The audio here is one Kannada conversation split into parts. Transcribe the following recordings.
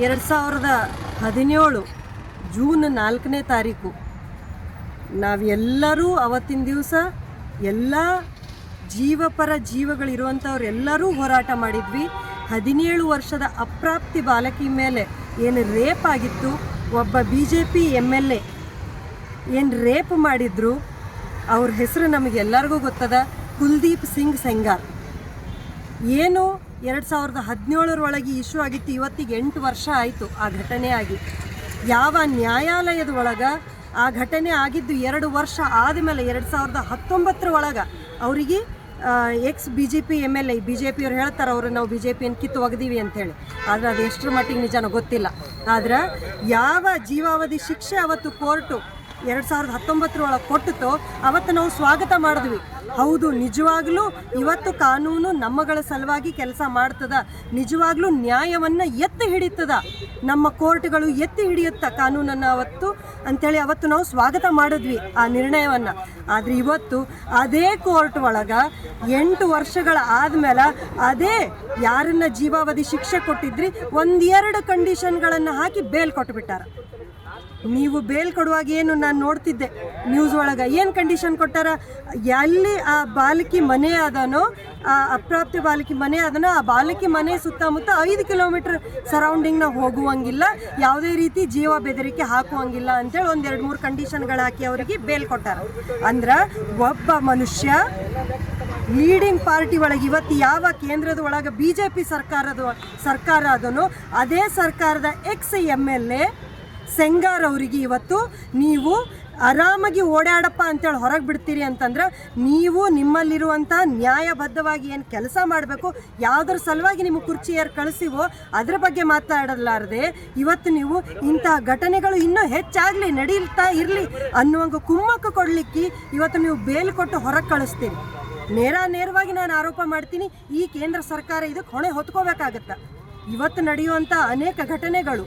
ಎರಡು ಸಾವಿರದ ಹದಿನೇಳು ಜೂನ್ ನಾಲ್ಕನೇ ತಾರೀಕು. ನಾವೆಲ್ಲರೂ ಅವತ್ತಿನ ದಿವಸ ಎಲ್ಲ ಜೀವಪರ ಜೀವಗಳಿರುವಂಥವ್ರೆಲ್ಲರೂ ಹೋರಾಟ ಮಾಡಿದ್ವಿ. ಹದಿನೇಳು ವರ್ಷದ ಅಪ್ರಾಪ್ತಿ ಬಾಲಕಿ ಮೇಲೆ ಏನು ರೇಪ್ ಆಗಿತ್ತು, ಒಬ್ಬ B J P M L A ಏನು ರೇಪ್ ಮಾಡಿದ್ರು, ಅವ್ರ ಹೆಸರು ನಮಗೆಲ್ಲರಿಗೂ ಗೊತ್ತದ, ಕುಲ್ದೀಪ್ ಸಿಂಗ್ ಸೆಂಗಾರ್. ಏನು ಎರಡು ಸಾವಿರದ ಹದಿನೇಳರೊಳಗೆ ಇಶ್ಯೂ ಆಗಿತ್ತು. ಇವತ್ತಿಗೆ ಎಂಟು ವರ್ಷ ಆಯಿತು ಆ ಘಟನೆ ಆಗಿ. ಯಾವ ನ್ಯಾಯಾಲಯದ ಒಳಗೆ ಆ ಘಟನೆ ಆಗಿದ್ದು ಎರಡು ವರ್ಷ ಆದಮೇಲೆ ಎರಡು ಸಾವಿರದ ಹತ್ತೊಂಬತ್ತರ ಒಳಗೆ ಅವರಿಗೆ ex B J P M L A B J ಪಿಯವ್ರು ಹೇಳ್ತಾರೆ, ಅವರು ನಾವು ಬಿ ಜೆ ಪಿಯನ್ನು ಕಿತ್ತು ಒಗ್ದೀವಿ ಅಂತೇಳಿ. ಆದರೆ ಅದು ಎಷ್ಟರ ಮಟ್ಟಿಗೆ ನಿಜನೋ ಗೊತ್ತಿಲ್ಲ. ಆದ್ರೆ ಯಾವ ಜೀವಾವಧಿ ಶಿಕ್ಷೆ ಅವತ್ತು ಕೋರ್ಟು ಎರಡು ಸಾವಿರದ ಹತ್ತೊಂಬತ್ತರೊಳಗೆ ಕೊಟ್ಟಿತೋ ಅವತ್ತು ನಾವು ಸ್ವಾಗತ ಮಾಡಿದ್ವಿ. ಹೌದು, ನಿಜವಾಗ್ಲೂ ಇವತ್ತು ಕಾನೂನು ನಮ್ಮಗಳ ಸಲುವಾಗಿ ಕೆಲಸ ಮಾಡ್ತದ. ನಿಜವಾಗ್ಲೂ ನ್ಯಾಯವನ್ನು ಎತ್ತಿ ಹಿಡಿತದ. ನಮ್ಮ ಕೋರ್ಟ್ಗಳು ಎತ್ತಿ ಹಿಡಿಯುತ್ತ ಕಾನೂನನ್ನು ಅವತ್ತು. ಅಂತೇಳಿ ಅವತ್ತು ನಾವು ಸ್ವಾಗತ ಮಾಡಿದ್ವಿ ಆ ನಿರ್ಣಯವನ್ನು. ಆದರೆ ಇವತ್ತು ಅದೇ ಕೋರ್ಟ್ ಒಳಗೆ ಎಂಟು ವರ್ಷಗಳ ಆದಮೇಲೆ ಅದೇ ಯಾರನ್ನ ಜೀವಾವಧಿ ಶಿಕ್ಷೆ ಕೊಟ್ಟಿದ್ರಿ ಒಂದೆರಡು ಕಂಡೀಷನ್ಗಳನ್ನು ಹಾಕಿ ಬೇಲ್ ಕೊಟ್ಬಿಟ್ಟಾರ. ನೀವು ಬೇಲ್ ಕೊಡುವಾಗ ಏನು ನಾನು ನೋಡ್ತಿದ್ದೆ ನ್ಯೂಸ್ ಒಳಗೆ. ಏನು ಕಂಡೀಷನ್ ಕೊಟ್ಟಾರ? ಎಲ್ಲಿ ಆ ಬಾಲಕಿ ಮನೆ ಆದನೋ ಆ ಅಪ್ರಾಪ್ತಿ ಬಾಲಕಿ ಮನೆ ಅದನೋ, ಆ ಬಾಲಕಿ ಮನೆ ಸುತ್ತಮುತ್ತ ಐದು ಕಿಲೋಮೀಟರ್ ಸರೌಂಡಿಂಗ್ನ ಹೋಗುವಂಗಿಲ್ಲ, ಯಾವುದೇ ರೀತಿ ಜೀವ ಬೆದರಿಕೆ ಹಾಕುವಂಗಿಲ್ಲ ಅಂತೇಳಿ ಒಂದು ಎರಡು ಮೂರು ಕಂಡೀಷನ್ಗಳು ಹಾಕಿ ಅವರಿಗೆ ಬೇಲ್ ಕೊಟ್ಟಾರ. ಅಂದ್ರೆ ಒಬ್ಬ ಮನುಷ್ಯ ಲೀಡಿಂಗ್ ಪಾರ್ಟಿ ಒಳಗೆ ಇವತ್ತು ಯಾವ ಕೇಂದ್ರದ ಒಳಗೆ ಬಿ ಜೆ ಪಿ ಸರ್ಕಾರದ, ಸರ್ಕಾರ ಆದನೋ ಅದೇ ಸರ್ಕಾರದ ex M L A Sengar ಅವರಿಗೆ ಇವತ್ತು ನೀವು ಆರಾಮಾಗಿ ಓಡಾಡಪ್ಪ ಅಂತೇಳಿ ಹೊರಗೆ ಬಿಡ್ತೀರಿ ಅಂತಂದ್ರೆ ನೀವು ನಿಮ್ಮಲ್ಲಿರುವಂಥ ನ್ಯಾಯಬದ್ಧವಾಗಿ ಏನು ಕೆಲಸ ಮಾಡಬೇಕು, ಯಾವುದ್ರ ಸಲುವಾಗಿ ನಿಮ್ಮ ಕುರ್ಚಿ ಯಾರು ಕಳಿಸಿವೋ ಅದ್ರ ಬಗ್ಗೆ ಮಾತಾಡಲಾರದೆ ಇವತ್ತು ನೀವು ಇಂತಹ ಘಟನೆಗಳು ಇನ್ನೂ ಹೆಚ್ಚಾಗಲಿ, ನಡೀತಾ ಇರಲಿ ಅನ್ನುವಂಗೆ ಕುಮ್ಮಕ್ಕು ಕೊಡಲಿಕ್ಕೆ ಇವತ್ತು ನೀವು ಬೇಲ್ ಕೊಟ್ಟು ಹೊರಗೆ ಕಳಿಸ್ತೀರಿ. ನೇರ ನೇರವಾಗಿ ನಾನು ಆರೋಪ ಮಾಡ್ತೀನಿ, ಈ ಕೇಂದ್ರ ಸರ್ಕಾರ ಇದಕ್ಕೆ ಹೊಣೆ ಹೊತ್ಕೋಬೇಕಾಗತ್ತೆ. ಇವತ್ತು ನಡೆಯುವಂಥ ಅನೇಕ ಘಟನೆಗಳು.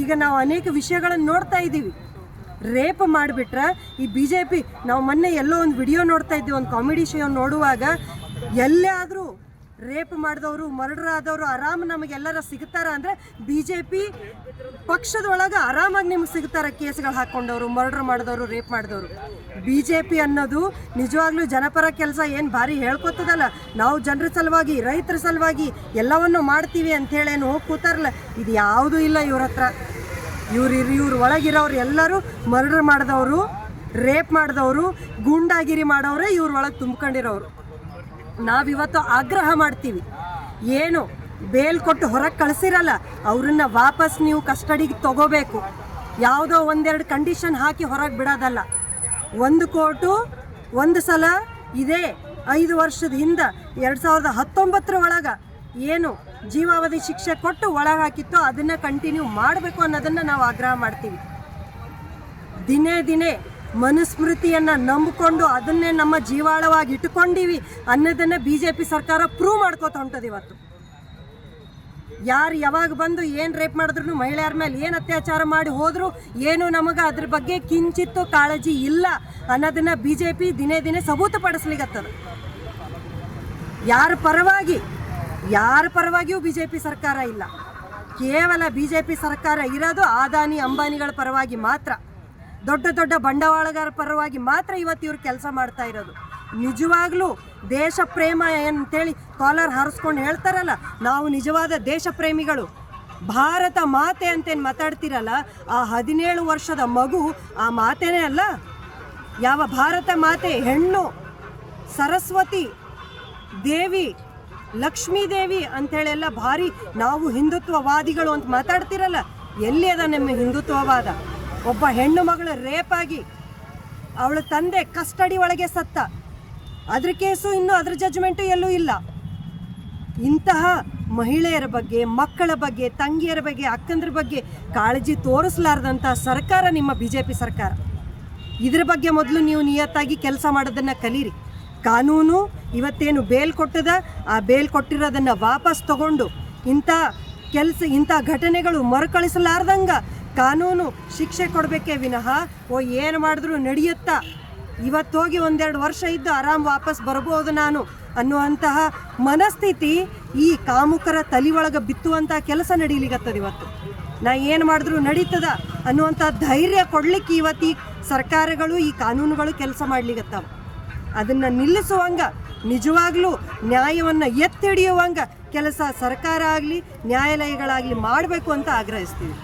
ಈಗ ನಾವು ಅನೇಕ ವಿಷಯಗಳನ್ನು ನೋಡ್ತಾ ಇದ್ದೀವಿ. ರೇಪ್ ಮಾಡಿಬಿಟ್ರೆ ಈ ಬಿ ಜೆ ಪಿ ನಾವು ಮೊನ್ನೆ ಎಲ್ಲೋ ಒಂದು ವಿಡಿಯೋ ನೋಡ್ತಾ ಇದ್ದೀವಿ, ಒಂದು ಕಾಮಿಡಿ ಶೋ ನೋಡುವಾಗ, ಎಲ್ಲೇ ಆದರೂ ರೇಪ್ ಮಾಡಿದವರು ಮರ್ಡರ್ ಆದವರು ಆರಾಮ ನಮಗೆಲ್ಲರ ಸಿಗ್ತಾರ ಅಂದ್ರೆ ಬಿ ಜೆ ಪಕ್ಷದೊಳಗೆ ಆರಾಮಾಗಿ ನಿಮ್ಗೆ ಸಿಗ್ತಾರೆ ಕೇಸ್ಗಳು ಹಾಕ್ಕೊಂಡವರು, ಮರ್ಡರ್ ಮಾಡಿದವರು, ರೇಪ್ ಮಾಡಿದವರು? ಬಿ ಜೆ ಪಿ ಅನ್ನೋದು ನಿಜವಾಗ್ಲೂ ಜನಪರ ಕೆಲಸ ಏನು ಭಾರಿ ಹೇಳ್ಕೊತದಲ್ಲ. ನಾವು ಜನರ ಸಲುವಾಗಿ, ರೈತರ ಸಲುವಾಗಿ ಎಲ್ಲವನ್ನು ಮಾಡ್ತೀವಿ ಅಂಥೇಳೇನು ಹೋಗಿ ಕೂತಾರಲ್ಲ. ಇದು ಯಾವುದೂ ಇಲ್ಲ ಇವ್ರ ಹತ್ರ. ಇವ್ರು ಇವ್ರ ಒಳಗಿರೋರು ಎಲ್ಲರೂ ಮರ್ಡರ್ ಮಾಡಿದವರು, ರೇಪ್ ಮಾಡಿದವರು, ಗೂಂಡಾಗಿರಿ ಮಾಡೋರೇ ಇವ್ರ ಒಳಗೆ ತುಂಬ್ಕೊಂಡಿರೋರು. ನಾವಿವತ್ತು ಆಗ್ರಹ ಮಾಡ್ತೀವಿ. ಏನು? ಬೇಲ್ ಕೊಟ್ಟು ಹೊರಗೆ ಕಳಿಸಿರಲ್ಲ, ಅವ್ರನ್ನ ವಾಪಸ್ ನೀವು ಕಸ್ಟಡಿಗೆ ತಗೋಬೇಕು. ಯಾವುದೋ ಒಂದೆರಡು ಕಂಡೀಷನ್ ಹಾಕಿ ಹೊರಗೆ ಬಿಡೋದಲ್ಲ. ಒಂದು ಕೋರ್ಟು ಒಂದು ಸಲ, ಇದೇ ಐದು ವರ್ಷದ ಹಿಂದೆ, ಎರಡು ಸಾವಿರದ ಹತ್ತೊಂಬತ್ತರ ಒಳಗೆ ಏನು ಜೀವಾವಧಿ ಶಿಕ್ಷೆ ಕೊಟ್ಟು ಒಳಗೆ ಹಾಕಿತ್ತು ಅದನ್ನು ಕಂಟಿನ್ಯೂ ಮಾಡಬೇಕು ಅನ್ನೋದನ್ನು ನಾವು ಆಗ್ರಹ ಮಾಡ್ತೀವಿ. ದಿನೇ ದಿನೇ ಮನುಸ್ಮೃತಿಯನ್ನು ನಂಬಿಕೊಂಡು ಅದನ್ನೇ ನಮ್ಮ ಜೀವಾಳವಾಗಿ ಇಟ್ಕೊಂಡಿವಿ ಅನ್ನೋದನ್ನು ಬಿ ಜೆ ಪಿ ಸರ್ಕಾರ ಪ್ರೂವ್ ಮಾಡ್ಕೋತ ಹೊಂಟದ ಇವತ್ತು. ಯಾರು ಯಾವಾಗ ಬಂದು ಏನು ರೇಪ್ ಮಾಡಿದ್ರು ಮಹಿಳೆಯರ ಮೇಲೆ ಏನು ಅತ್ಯಾಚಾರ ಮಾಡಿ ಹೋದರೂ ಏನು ನಮಗೆ ಅದ್ರ ಬಗ್ಗೆ ಕಿಂಚಿತ್ತು ಕಾಳಜಿ ಇಲ್ಲ ಅನ್ನೋದನ್ನ ಬಿ ಜೆ ಪಿ ದಿನೇ ದಿನೇ ಸಬೂತಪಡಿಸ್ಲಿಕ್ಕತ್ತದ ಯಾರ ಪರವಾಗಿ, ಯಾರ ಪರವಾಗಿಯೂ ಬಿ ಜೆ ಪಿ ಸರ್ಕಾರ ಇಲ್ಲ. ಕೇವಲ ಬಿ ಜೆ ಪಿ ಸರ್ಕಾರ ಇರೋದು ಆದಾನಿ, ಅಂಬಾನಿಗಳ ಪರವಾಗಿ ಮಾತ್ರ. ದೊಡ್ಡ ದೊಡ್ಡ ಬಂಡವಾಳಗಾರ ಪರವಾಗಿ ಮಾತ್ರ ಇವತ್ತು ಇವರು ಕೆಲಸ ಮಾಡ್ತಾ ಇರೋದು. ನಿಜವಾಗ್ಲೂ ದೇಶ ಪ್ರೇಮ ಅಂತೇಳಿ ಕಾಲರ್ ಹಾರಿಸ್ಕೊಂಡು ಹೇಳ್ತಾರಲ್ಲ, ನಾವು ನಿಜವಾದ ದೇಶ ಪ್ರೇಮಿಗಳು. ಭಾರತ ಮಾತೆ ಅಂತೇನು ಮಾತಾಡ್ತಿರಲ್ಲ, ಆ ಹದಿನೇಳು ವರ್ಷದ ಮಗು ಆ ಮಾತೇನೇ ಅಲ್ಲ? ಯಾವ ಭಾರತ ಮಾತೆ ಹೆಣ್ಣು, ಸರಸ್ವತಿ, ದೇವಿ ಲಕ್ಷ್ಮೀ ದೇವಿ ಅಂಥೇಳೆಲ್ಲ ಭಾರಿ ನಾವು ಹಿಂದುತ್ವವಾದಿಗಳು ಅಂತ ಮಾತಾಡ್ತಿರಲ್ಲ, ಎಲ್ಲಿ ಅದ ನಿಮ್ಮ ಹಿಂದುತ್ವವಾದ? ಒಬ್ಬ ಹೆಣ್ಣು ಮಗಳು ಆಗಿ ಅವಳ ತಂದೆ ಕಸ್ಟಡಿ ಒಳಗೆ ಸತ್ತ. ಅದ್ರ ಕೇಸು ಇನ್ನೂ ಅದ್ರ ಜಜ್ಮೆಂಟು ಎಲ್ಲೂ ಇಲ್ಲ. ಇಂತಹ ಮಹಿಳೆಯರ ಬಗ್ಗೆ, ಮಕ್ಕಳ ಬಗ್ಗೆ, ತಂಗಿಯರ ಬಗ್ಗೆ, ಅಕ್ಕಂದ್ರ ಬಗ್ಗೆ ಕಾಳಜಿ ತೋರಿಸಲಾರ್ದಂಥ ಸರ್ಕಾರ ನಿಮ್ಮ ಬಿ ಜೆ ಪಿ ಸರ್ಕಾರ. ಇದ್ರ ಬಗ್ಗೆ ಮೊದಲು ನೀವು ನಿಯತ್ತಾಗಿ ಕೆಲಸ ಮಾಡೋದನ್ನು ಕಲೀರಿ. ಕಾನೂನು ಇವತ್ತೇನು ಬೇಲ್ ಕೊಟ್ಟದ, ಆ ಬೇಲ್ ಕೊಟ್ಟಿರೋದನ್ನು ವಾಪಸ್ ತಗೊಂಡು ಇಂಥ ಕೆಲಸ, ಇಂಥ ಘಟನೆಗಳು ಮರುಕಳಿಸಲಾರ್ದಂಗ ಕಾನೂನು ಶಿಕ್ಷೆ ಕೊಡಬೇಕೇ ವಿನಃ, ಓ ಏನು ಮಾಡಿದ್ರು ನಡೆಯುತ್ತಾ. ಇವತ್ತೋಗಿ ಒಂದೆರಡು ವರ್ಷ ಇದ್ದು ಆರಾಮ್ ವಾಪಸ್ ಬರ್ಬೋದು ನಾನು ಅನ್ನುವಂತಹ ಮನಸ್ಥಿತಿ ಈ ಕಾಮುಕರ ತಲಿ ಒಳಗೆ ಬಿತ್ತುವಂಥ ಕೆಲಸ ನಡೀಲಿಗತ್ತದ ಇವತ್ತು. ನಾ ಏನು ಮಾಡಿದ್ರು ನಡೀತದ ಅನ್ನುವಂಥ ಧೈರ್ಯ ಕೊಡ್ಲಿಕ್ಕೆ ಇವತ್ತು ಸರ್ಕಾರಗಳು, ಈ ಕಾನೂನುಗಳು ಕೆಲಸ ಮಾಡ್ಲಿಗತ್ತವ ಅದನ್ನು ನಿಲ್ಲಿಸುವಂಗ, ನಿಜವಾಗ್ಲೂ ನ್ಯಾಯವನ್ನು ಎತ್ತಿಡಿಯುವಂಗ ಕೆಲಸ ಸರ್ಕಾರ ಆಗಲಿ, ನ್ಯಾಯಾಲಯಗಳಾಗಲಿ ಮಾಡಬೇಕು ಅಂತ ಆಗ್ರಹಿಸ್ತೀವಿ.